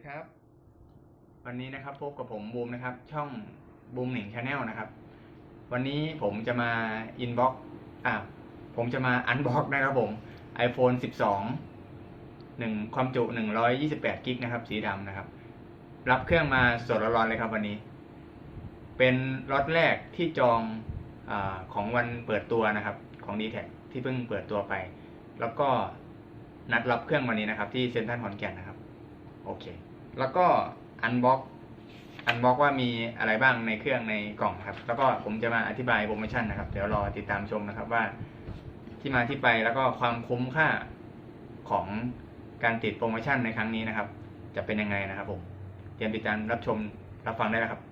ดีครับ วันนี้นะครับพบกับผมบูมนะครับ ช่องบูมหนิงชาแนลนะครับ วันนี้ผมจะมาอินบ็อกอ่าผมจะมาอันบ็อกนะครับผม iPhone 12หนึ่งความจุ 128กิกนะครับ สีดำนะครับ รับเครื่องมาสดร้อนๆเลยครับวันนี้ เป็นล็อตแรกที่จองอาของวันเปิดตัวนะครับ ของ d t แทที่เพิ่งเปิดตัวไป แล้วก็นัดรับเครื่องวันนี้นะครับ ที่เซ็นทรัลขอนแก่นนะครับโอเค แล้วก็อันบ็อกอันบ็อกว่ามีอะไรบ้างในเครื่องในกล่องครับ แล้วก็ผมจะมาอธิบายโปรโมชั่นนะครับ เดี๋ยวรอติดตามชมนะครับว่า ที่มาที่ไปแล้วก็ความคุ้มค่าของการติดโปรโมชั่นในครั้งนี้นะครับ จะเป็นยังไงนะครับผม เตรียมติดตามรับชมรับฟังได้แล้วครับ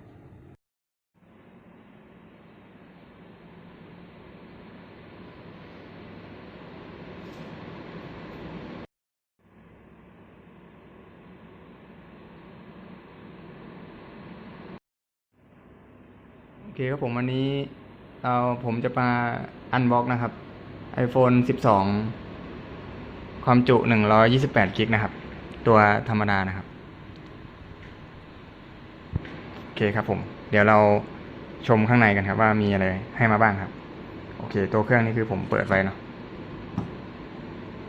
เคครับผมวันนี้เราผมจะมาอันบ็อกนะครับ iPhone 12 ความจุ 128กิกนะครับ ตัวธรรมดานะครับ โอเคครับผม เดี๋ยวเราชมข้างในกันครับ ว่ามีอะไรให้มาบ้างครับ โอเค ตัวเครื่องนี้คือผมเปิดไว้เนาะ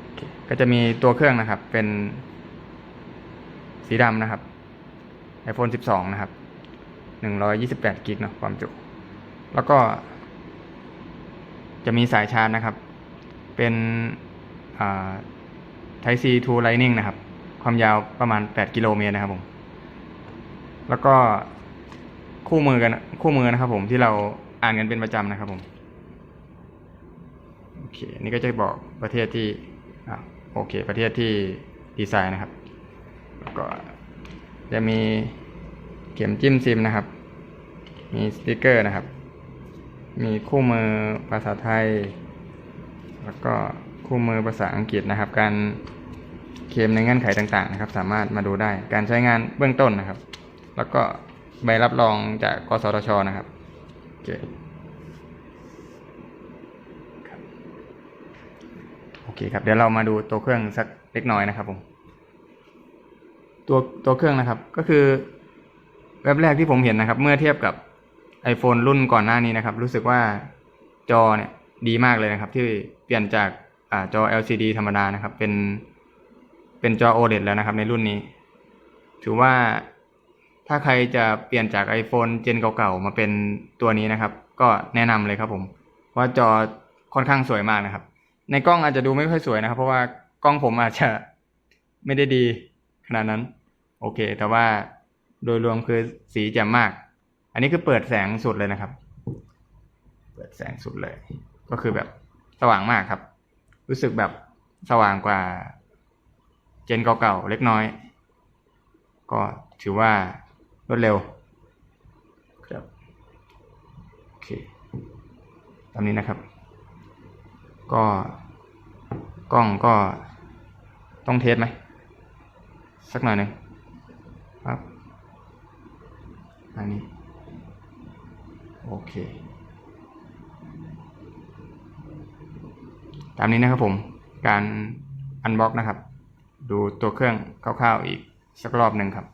โอเคก็จะมีตัวเครื่องนะครับ เป็นสีดำนะครับ iPhone 12 นะครับ 128กิกเนาะความจุ แล้วก็ จะมีสายชาร์จนะครับ เป็นอ่า Type C to Lightning นะครับ ความยาวประมาณ 8 กิโลเมตรนะครับผม แล้วก็คู่มือกันคู่มือนะครับ ผมที่เราอ่านกันเป็นประจำนะครับผมโอเคนนี้ก็จะบอกประเทศที่อโอเค ประเทศที่ดีไซน์นะครับ แล้วก็จะมี เข็มจิ้มซิมนะครับ มีสติกเกอร์นะครับ มีคู่มือภาษาไทย แล้วก็คู่มือภาษาอังกฤษนะครับ การเคลมในเงื่อนไขต่างๆนะครับ สามารถมาดูได้ การใช้งานเบื้องต้นนะครับ แล้วก็ใบรับรองจากกสทชนะครับโอเคโอเคครับ เดี๋ยวเรามาดูตัวเครื่องสักเล็กน้อยนะครับผม ตัวตัวเครื่องนะครับก็คือ เว็บแรกที่ผมเห็นนะครับ เมื่อเทียบกับ iPhone รุ่นก่อนหน้านี้นะครับ รู้สึกว่าจอเนี่ยดีมากเลยนะครับ ที่เปลี่ยนจากอ่าจอ LCD ธรรมดานะครับ เป็นเป็นจอ OLED แล้วนะครับ ในรุ่นนี้ ถือว่าถ้าใครจะเปลี่ยนจาก iPhone เจนเก่าๆ มาเป็นตัวนี้นะครับ ก็แนะนำเลยครับผมว่าจอค่อนข้างสวยมากนะครับ ในกล้องอาจจะดูไม่ค่อยสวยนะครับ เพราะว่ากล้องผมอาจจะไม่ได้ดีขนาดนั้น โอเค แต่ว่า โดยรวมคือสีแจ่มมาก อันนี้คือเปิดแสงสุดเลยนะครับ เปิดแสงสุดเลย ก็คือแบบสว่างมากครับ รู้สึกแบบสว่างกว่า เจนเก่าๆเล็กน้อย ก็ถือว่ารวดเร็ว ครับโอเคตามนี้นะครับ ก็กล้องก็ต้องเทสไหม สักหน่อยหนึ่งครับันนี้ โอเค ตามนี้นะครับผม การอันบ็อกนะครับ ดูตัวเครื่องคร่าวๆอีกสักรอบหนึ่งครับ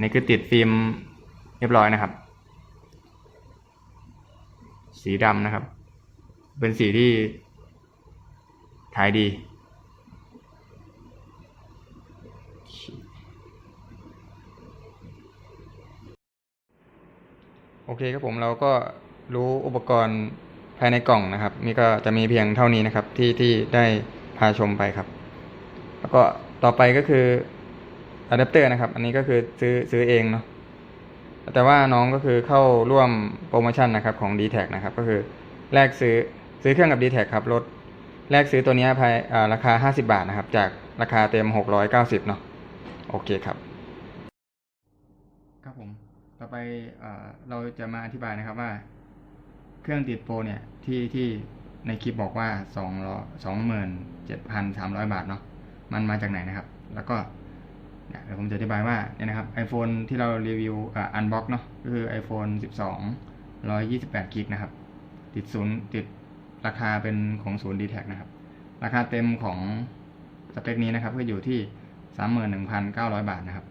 นี่คือติดฟิล์มเรียบร้อยนะครับ สีดำนะครับ เป็นสีที่ถ่ายดี โอเคครับผมเราก็รู้อุปกรณ์ภายในกล่องนะครับ นี่ก็จะมีเพียงเท่านี้นะครับที่ที่ได้พาชมไปครับ แล้วก็ต่อไปก็คืออะแดปเตอร์นะครับ อันนี้ก็คือซื้อซื้อเองเนาะแต่ว่าน้องก็คือเข้าร่วมโปรโมชั่นนะครับของ d t แทนะครับ ก็คือแลกซื้อซื้อเครื่องกับ d t แทครับลดแลกซื้อตัวนี้ภายอ่าราคา 50 บาทนะครับ จากราคาเต็ม 690เนาะโอเคครับ อไปเราจะมาอธิบายนะครับว่า เครื่องติดโปรเนี่ยที่ที่ในคลิปบอกว่าสองร้อสองหมื่นเจ็ดพันสามร้อยบาทเนาะมันมาจากไหนนะครับ แล้วก็เดี๋ยวผมจะอธิบายว่าเนี่ยนะครับ iPhone ที่เรารีวิวอันบ็อกเนาะก็คือ iPhone 12 128กิกนะครับ ติดศูนย์ติดราคาเป็นของศูนย์ d t แทนะครับ ราคาเต็มของสเปคนี้นะครับก็อยู่ที่สามหมื่นหนึ่งพันเก้าร้อยบาทนะครับ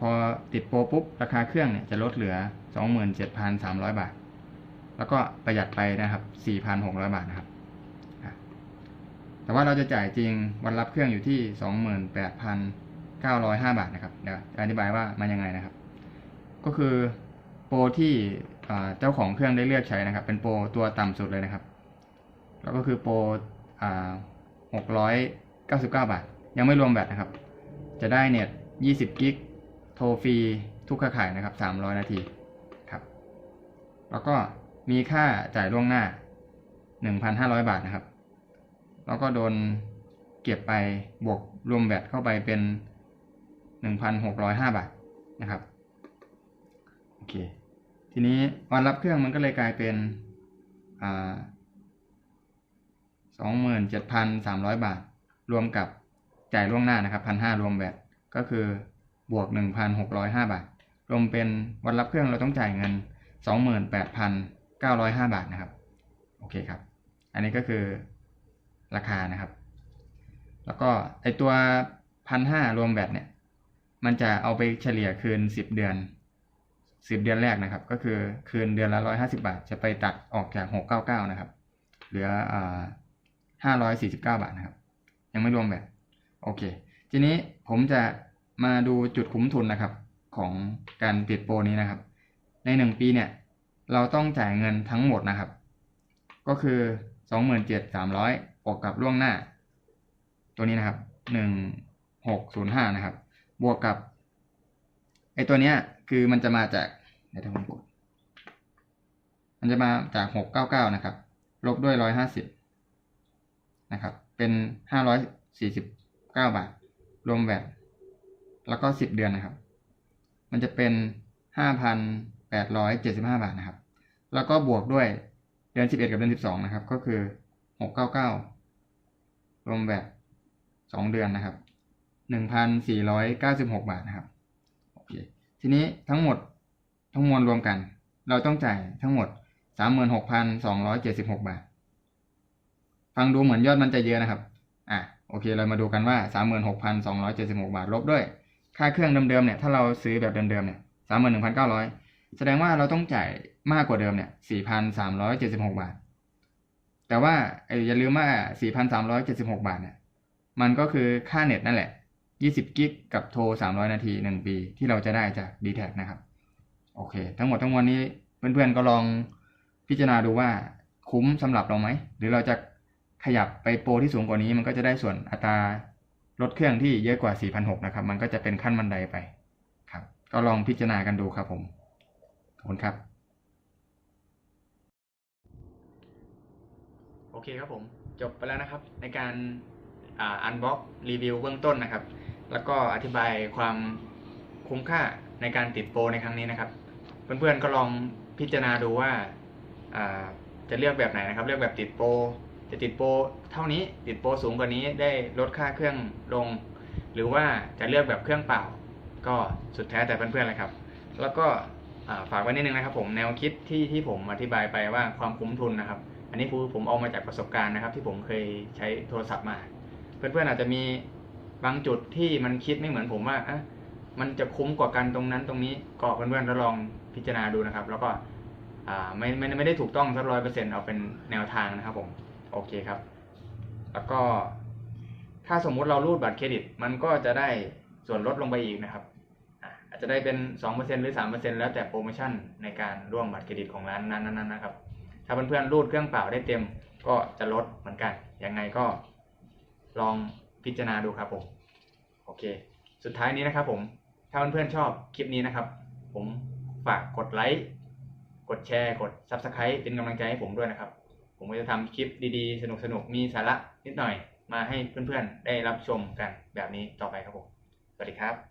พอติดโปรปุ๊บ ราคาเครื่องเนี่ยจะลดเหลือสองหมื่นเจ็ดพันสามร้อยบาท แล้วก็ประหยัดไปนะครับสี่พันหกร้อยบาทนะครับ แต่ว่าเราจะจ่ายจริงวันรับเครื่องอยู่ที่สองหมื่นแปดพันเก้าร้อยห้าบาทนะครับ เดี๋ยวอธิบายว่ามันยังไงนะครับ ก็คือโปรที่เจ้าของเครื่องได้เลือกใช้นะครับ เป็นโปรตัวต่ำสุดเลยนะครับ แล้วก็คือโปรหกร้อยเก้าสิบเก้าบาท ยังไม่รวมแบตนะครับ จะได้เน็ตยี่สิบกิก โทรฟรีทุกเครือข่ายนะครับสามร้อยนาทีครับ แล้วก็มีค่าจ่ายล่วงหน้าหนึ่งพันห้าร้อยบาทนะครับ แล้วก็โดนเก็บไปบวกรวมแบตเข้าไปเป็นหนึ่งพันหกร้อยห้าบาทนะครับโอเคทีนี้วันรับเครื่องมันก็เลยกลายเป็นอ่าสองหมื่นเจ็ดพันสามร้อยบาท รวมกับจ่ายล่วงหน้านะครับพันห้ารวมแบตก็คือ บวกหนึ่งพันหกร้อยห้าบาท รวมเป็นวันรับเครื่องเราต้องจ่ายเงินสองหมื่นแปดพันเก้าร้อยห้าบาทนะครับ โอเคครับ อันนี้ก็คือราคานะครับ แล้วก็ไอตัวพันห้ารวมแบตเนี่ย มันจะเอาไปเฉลี่ยคืนสิบเดือนสิบเดือนแรกนะครับ ก็คือคืนเดือนละร้อยห้าสิบาท จะไปตัดออกจากหกเก้าเก้านะครับ เหลืออ่าห้าร้อยสี่สิบเก้าบาทนะครับ ยังไม่รวมแบตโอเค ทีนี้ผมจะ มาดูจุดคุ้มทุนนะครับ ของการติดโปรนี้นะครับ ในหนึ่งปีเนี่ย เราต้องจ่ายเงินทั้งหมดนะครับ ก็คือสองหมื่นเจ็ดสามร้อยบวกกับล่วงหน้า ตัวนี้นะครับหนึ่งหกศูนย์ห้านะครับ บวกกับไอตัวเนี้ยคือมันจะมาจากเดี๋ยวถ้าผมกดมันจะมาจากหกเก้าเก้านะครับ ลบด้วยร้อยห้าสิบนะครับ เป็นห้าร้อยสี่สิบเก้าบาท รวมแบต แล้วก็สิบเดือนนะครับ มันจะเป็นห้าพันแปดร้อยเจ็ดสิบห้าบาทนะครับ แล้วก็บวกด้วยเดือนสิบเอ็ดกับเดือนสิบสองนะครับ ก็คือหกเก้าเก้ารวมแบตสองเดือนนะครับหนึ่งพันสี่ร้อยเก้าสิบหกบาทนะครับโอเคทีนี้ทั้งหมดทั้งมวลรวมกัน เราต้องจ่ายทั้งหมดสามหมื่นหกพันสองร้อยเจ็ดสิบหกบาท ฟังดูเหมือนยอดมันจะเยอะนะครับ อะโอเค เรามาดูกันว่าสามหมื่นหกพันสองร้อยเจ็ดสิบหกบาทลบด้วย ค่าเครื่องเดิมๆเนี่ยถ้าเราซื้อแบบเดิมๆเนี่ยสามหมื่นหนึ่งพันเก้าร้อยแสดงว่าเราต้องจ่ายมากกว่าเดิมเนี่ยสี่พันสามร้อยเจ็ดสิบหกบาท แต่ว่าเอ้อย่าลืมว่าสี่พันสามร้อยเจ็ดสิบหกบาทเนี่ยมันก็คือค่าเน็ตนั่นแหละยี่สิบกิกกับโทรสามร้อยนาทีหนึ่งปี ที่เราจะได้จาก d t แทนะครับ โอเค ทั้งหมดทั้งมวลนี้เพื่อนๆก็ลองพิจารณาดูว่าคุ้มสำหรับเราไหม หรือเราจะขยับไปโปรที่สูงกว่านี้มันก็จะได้ส่วนอัตรา ลดเครื่องที่เยอะกว่า 4,600 นะครับ มันก็จะเป็นขั้นบันไดไปครับ ก็ลองพิจารณากันดูครับผม ขอบคุณครับ โอเคครับผม จบไปแล้วนะครับ ในการอ่าอันบ็อกรีวิวเบื้องต้นนะครับ แล้วก็อธิบายความคุ้มค่าในการติดโปรในครั้งนี้นะครับ เพื่อนๆก็ลองพิจารณาดูว่าอ่าจะเลือกแบบไหนนะครับ เลือกแบบติดโปร จะติดโปรเท่านี้ติดโปรสูงกว่านี้ได้ลดค่าเครื่องลง หรือว่าจะเลือกแบบเครื่องเปล่า ก็สุดแท้แต่เพื่อนๆเลยครับ แล้วก็ฝากไว้นิดนึงนะครับผมแนวคิดที่ที่ผมอธิบายไปว่าความคุ้มทุนนะครับ อันนี้คือผมเอามาจากประสบการณ์นะครับ ที่ผมเคยใช้โทรศัพท์มา เพื่อนๆอาจจะมีบางจุดที่มันคิดไม่เหมือนผมว่าอะมันจะคุ้มกว่ากันตรงนั้นตรงนี้ก็เพื่อนๆทดลองพิจารณาดูนะครับ แล้วก็ไม่ไม่ไม่ได้ถูกต้องสักร้อยเปอร์เซ็นต์เอาเป็นแนวทางนะครับผม อเคครับ แล้วก็ถ้าสมมุติเรารูดบัตรเครดิต มันก็จะได้ส่วนลดลงไปอีกนะครับอ่าจจะได้เป็นสองเปอร์เซ็นหรือสามเปอร์เซ็นแล้วแต่โปรโมชั่นในการร่วมบัตรเครดิตของร้านนั้นๆนะครับ ถ้าเพื่อนๆรูดเครื่องเปล่าได้เต็มก็จะลดเหมือนกัน ยังไงก็ลองพิจารณาดูครับผม โอเค สุดท้ายนี้นะครับผม ถ้าเพื่อนๆชอบคลิปนี้นะครับ ผมฝากกดไลค์ กดแชร์ กด Subscribe เป็นกำลังใจให้ผมด้วยนะครับ ผมก็จะทำคลิปดีๆ สนุกๆ มีสาระนิดหน่อย มาให้เพื่อนๆ ได้รับชมกันแบบนี้ต่อไปครับผม สวัสดีครับ